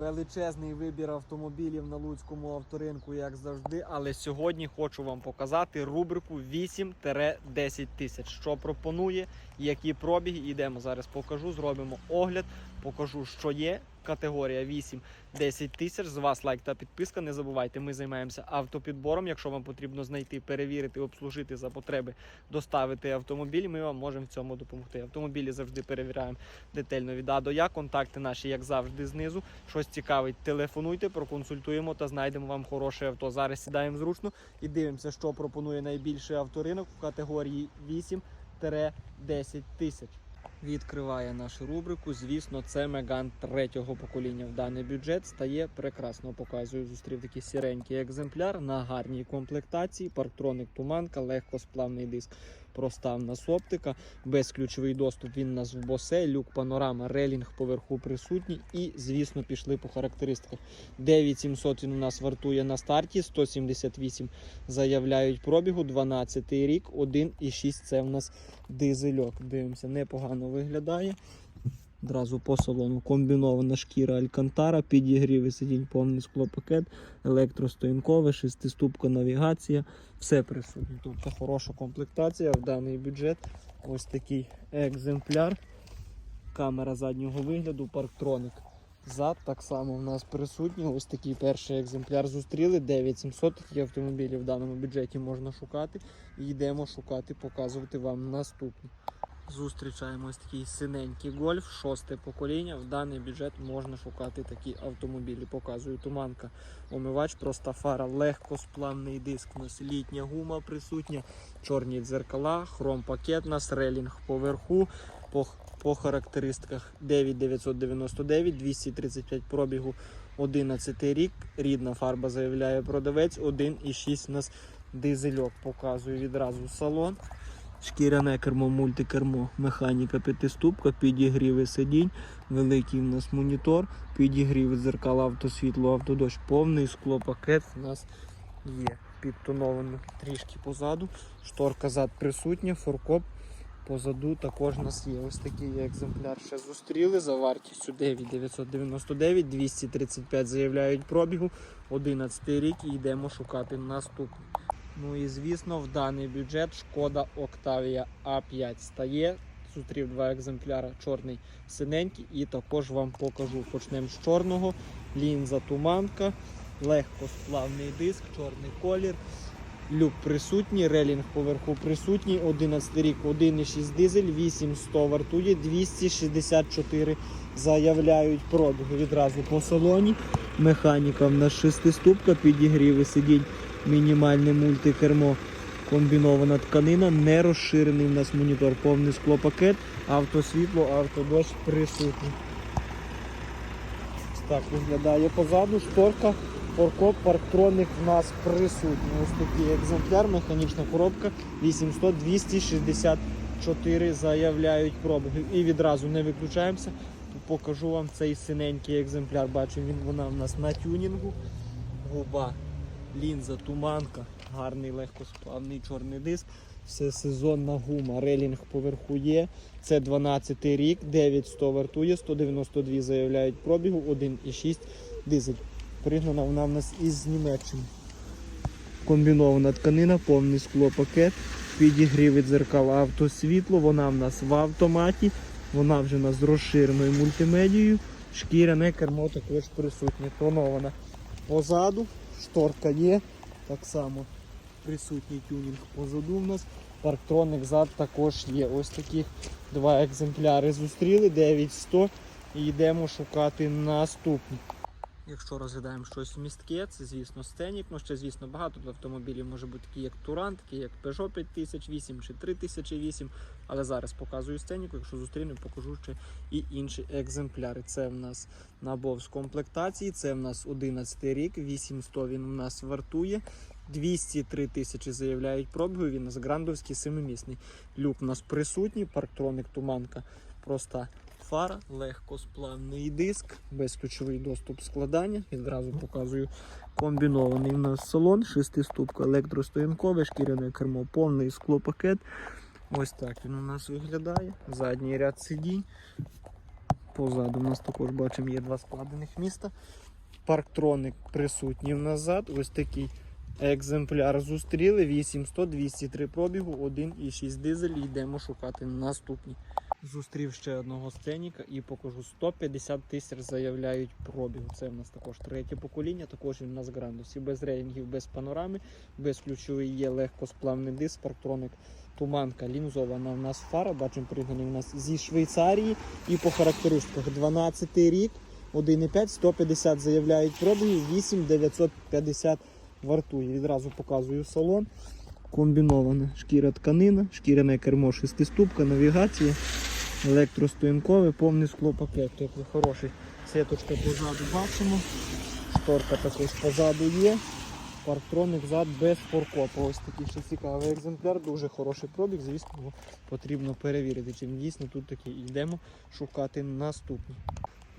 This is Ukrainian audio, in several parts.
Величезний вибір автомобілів на Луцькому авторинку, як завжди. Але сьогодні хочу вам показати рубрику 8-10 тисяч. Що пропонує, які пробіги. Йдемо зараз покажу, зробимо огляд, покажу, що є. Категорія 8-10 тисяч. З вас лайк та підписка. Не забувайте, ми займаємося автопідбором. Якщо вам потрібно знайти, перевірити, обслужити за потреби, доставити автомобіль, ми вам можемо в цьому допомогти. Автомобілі завжди перевіряємо детально від А до Я. Контакти наші, як завжди, знизу. Щось цікавить, телефонуйте, проконсультуємо та знайдемо вам хороше авто. Зараз сідаємо зручно і дивимося, що пропонує найбільший авторинок в категорії 8-10 тисяч. Відкриває нашу рубрику. Звісно, це Меган третього покоління. В даний бюджет стає прекрасно. Показую. Зустрів такий сіренький екземпляр на гарній комплектації. Парктроник туманка, легкосплавний диск. Проста в нас оптика, безключовий доступ. Він нас в босе, люк панорама, релінг поверху присутній. І, звісно, пішли по характеристиках. 9700 він у нас вартує на старті, 178 заявляють пробігу, 12 рік, 1,6 це в нас дизельок. Дивимося, непогано виглядає. Одразу по салону комбінована шкіра Алькантара, підігріви сидінь, повний склопакет, електростоянкове, шестиступка навігація, все присутнє. Тобто хороша комплектація в даний бюджет. Ось такий екземпляр. Камера заднього вигляду, парктроник. Зад так само в нас присутній. Ось такий перший екземпляр зустріли. 9700 такі автомобілі в даному бюджеті можна шукати. І йдемо шукати, показувати вам наступні. Зустрічаємо ось такий синенький гольф, шосте покоління. В даний бюджет можна шукати такі автомобілі. Показую туманка, омивач, проста фара, легкосплавний диск. У нас літня гума присутня, чорні дзеркала, хром пакет, нас релінг поверху. По, по характеристиках 9999, 235 пробігу, 11 рік. Рідна фарба заявляє продавець, 1,6 у нас дизельок. Показую відразу салон. Шкіряне кермо, мультикермо, механіка п'ятиступка, підігріви сидінь, великий в нас монітор, підігріви дзеркала, автосвітло, автодощ, повний склопакет у нас є. Підтоновано трішки позаду. Шторка зад присутня, форкоп позаду також у нас є. Ось такий екземпляр ще зустріли за вартістю 9999, 235 заявляють пробігу, 11 рік і йдемо шукати наступний. Ну і звісно, в даний бюджет шкода Octavia A5 стає. Зустрів два екземпляри, чорний синенький, і також вам покажу. Почнемо з чорного. Лінза туманка, легкосплавний диск, чорний колір. Люк присутній, релінг поверху присутній, 11 рік, 1,6 дизель, 8100 вартує, 264 заявляють пробіг відразу по салоні. Механіка в нас шестиступка, підігріви сидінь мінімальне мультикермо, комбінована тканина, не розширений в нас монітор, повний склопакет, автосвітло, автодощ присутній. Так виглядає позаду, шторка, форкоп, парктроник в нас присутній. Ось такий екземпляр, механічна коробка 800 264 заявляють пробіги. І відразу не виключаємося. Покажу вам цей синенький екземпляр. Бачу, він вона в нас на тюнінгу. Губа лінза, туманка, гарний легкосплавний чорний диск, все сезонна гума, релінг поверху є. Це 12 рік, 9100 вартує, 192 заявляють пробігу, 1,6 дизель. Пригнана вона в нас із Німеччини. Комбінована тканина, повний склопакет, підігріви дзеркала автосвітло, вона в нас в автоматі, вона вже у нас з розширеною мультимедією, шкіряне кермо також присутнє, тонована позаду. Шторка є, так само присутній тюнінг позаду в нас. Парктроник зад також є. Ось таких два екземпляри зустріли, 9100 і йдемо шукати наступні. Якщо розглядаємо щось містке, це звісно сценік, ну ще звісно багато автомобілів може бути такі, як Туран, такі як Peugeot 5008 чи 3008. Але зараз показую сценіку, якщо зустрінемо, покажу ще і інші екземпляри. Це в нас набов з комплектації, це в нас 11 рік, 800 він у нас вартує. 203 тисячі заявляють пробігу, він у нас грандовський семимісний. Люк у нас присутній, парктроник туманка проста фара, легкосплавний диск, безключовий доступ складання. Відразу показую комбінований у нас салон, шестиступка електростоянкове, шкіряне кермо, повний склопакет. Ось так він у нас виглядає. Задній ряд сидінь. Позаду у нас також бачимо є два складених міста. Парктроник присутній назад. Ось такий екземпляр зустріли. 800, 203 пробігу, 1,6 дизель. Йдемо шукати наступні. Зустрів ще одного сценіка і покажу 150 тисяч заявляють пробігу. Це в нас також третє покоління, також він у нас грандусі, без реїнгів, без панорами, без ключовий є легкосплавний диск, парктроник, туманка, лінзована у нас фара. Бачимо, пригнаний у нас зі Швейцарії. І по характеристиках 12 рік, 1,5, 150 заявляють пробігу, 8 950 вартує. Відразу показую салон. Комбінована шкіра тканина, шкіряне кермо, шестиступка, навігація, електростоянкове, повний склопакет. Тобто хороший. Сеточка позаду бачимо. Шторка також позаду є. Парктроник зад без форкопа. Ось такий ще цікавий екземпляр, дуже хороший пробіг. Звісно, його потрібно перевірити, чи він дійсно тут такий. Йдемо шукати наступний.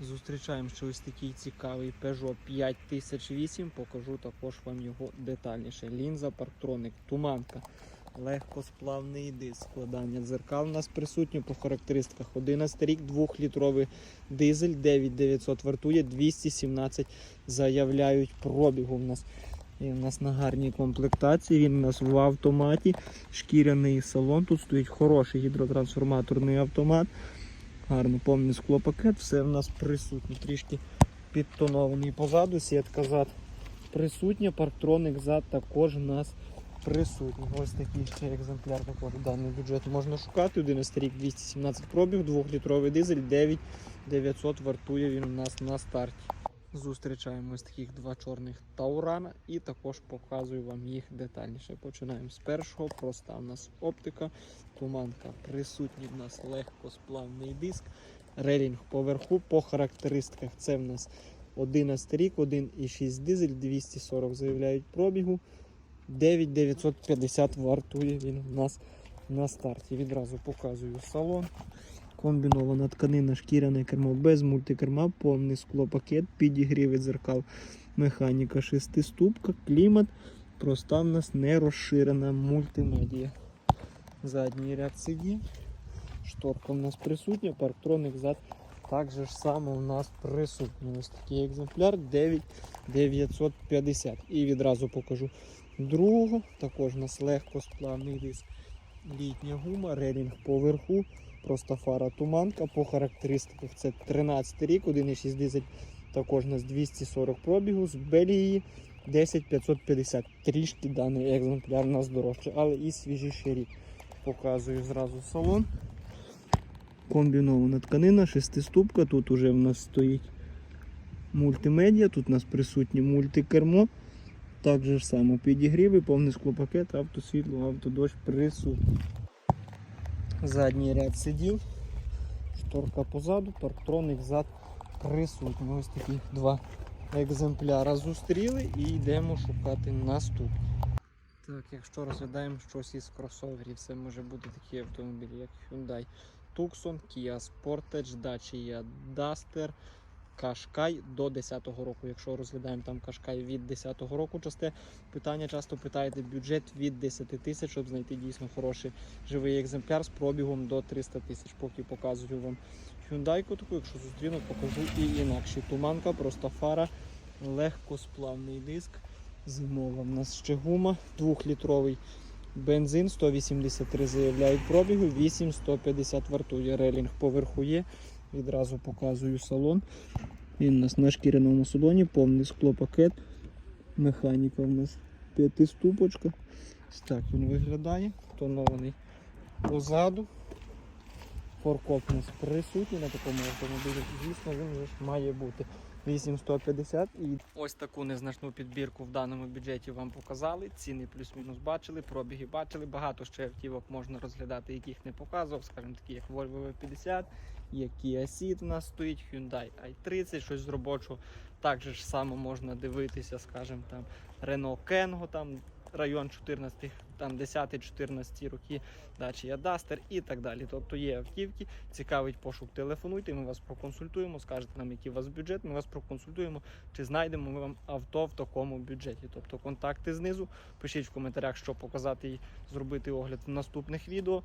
Зустрічаємо ще ось такий цікавий Peugeot 5008. Покажу також вам його детальніше. Лінза, парктроник, туманка, легкосплавний диск, складання дзеркал у нас присутні по характеристиках. 11 рік, 2-літровий дизель, 9900 вартує, 217 заявляють пробігу. У нас і у нас на гарній комплектації. Він у нас в автоматі, шкіряний салон. Тут стоїть хороший гідротрансформаторний автомат. Гарно повний склопакет, все в нас присутнє. Трішки підтонований позаду, сітка зад присутня, парктроник зад також у нас присутній. Ось такий екземпляр також даний бюджет можна шукати. 11 рік 217 пробіг, 2-літровий дизель, 9900 вартує він у нас на старті. Зустрічаємо ось таких два чорних таурана і також показую вам їх детальніше. Починаємо з першого. Проста у нас оптика, туманка, присутній в нас легкосплавний диск, релінг поверху. По характеристиках це в нас 11 рік, 1,6 дизель, 240 заявляють пробігу. 9950 вартує він у нас на старті. Відразу показую салон. Комбінована тканина, шкіряне кермо без мультикерма, повний склопакет, підігріви дзеркал, механіка шестиступка, клімат. Проста в нас не розширена мультимедія. Задній ряд сидінь. Шторка в нас присутня, парктроник зад так же ж само у нас присутній. Ось такий екземпляр 9950. І відразу покажу другого. Також у нас легкосплавний диск. Літня гума, релінг поверху. Просто фара туманка. По характеристиках це 13 рік, 1,6 дизель, також у нас 240 пробігу з Белії 10550. Трішки даний екземпляр у нас дорожче, але і свіжіший рік. Показую зразу салон. Комбінована тканина, шестиступка. Тут уже в нас стоїть мультимедіа, тут у нас присутнє мультикермо. Так же само підігріви, повний склопакет, автосвітло, автодощ присутній. Задній ряд сидів, шторка позаду, парктроник зад присутній. Ось такі два екземпляра зустріли і йдемо шукати наступні. Так, якщо розглядаємо щось із кросоверів, це може бути такі автомобілі, як Hyundai Tucson, Kia Sportage, Dacia Duster, Qashqai до 10-го року. Якщо розглядаємо там Qashqai від 10-го року, часте питання часто питаєте бюджет від 10 тисяч, щоб знайти дійсно хороший живий екземпляр з пробігом до 300 тисяч. Поки показую вам Hyundai таку, якщо зустріну, покажу і інакші. Туманка, просто фара, легкосплавний диск. Зимова в нас ще гума, 2-літровий бензин, 183 заявляють пробігу, 8150 вартує. Релінг поверху є. Відразу показую салон. Він у нас на шкіряному салоні, повний склопакет. Механіка у нас п'ятиступочка. Ось так він виглядає. Тонований позаду. Форкоп у нас присутній на такому автомобілі. Звісно, він вже має бути. 8150 і ось таку незначну підбірку в даному бюджеті вам показали. Ціни плюс-мінус бачили, пробіги бачили. Багато ще автівок можна розглядати, яких не показував, скажімо такі, як Volvo V50, є Kia Ceed у нас стоїть, Hyundai i30, щось з робочого. Так же ж само можна дивитися, скажімо, там Renault Kengo, там район 14, там 10-14 роки, Dacia Duster і так далі. Тобто є автівки, цікавить пошук, телефонуйте, ми вас проконсультуємо, скажете нам, який у вас бюджет, ми вас проконсультуємо, чи знайдемо ми вам авто в такому бюджеті. Тобто контакти знизу, пишіть в коментарях, що показати і зробити огляд в наступних відео.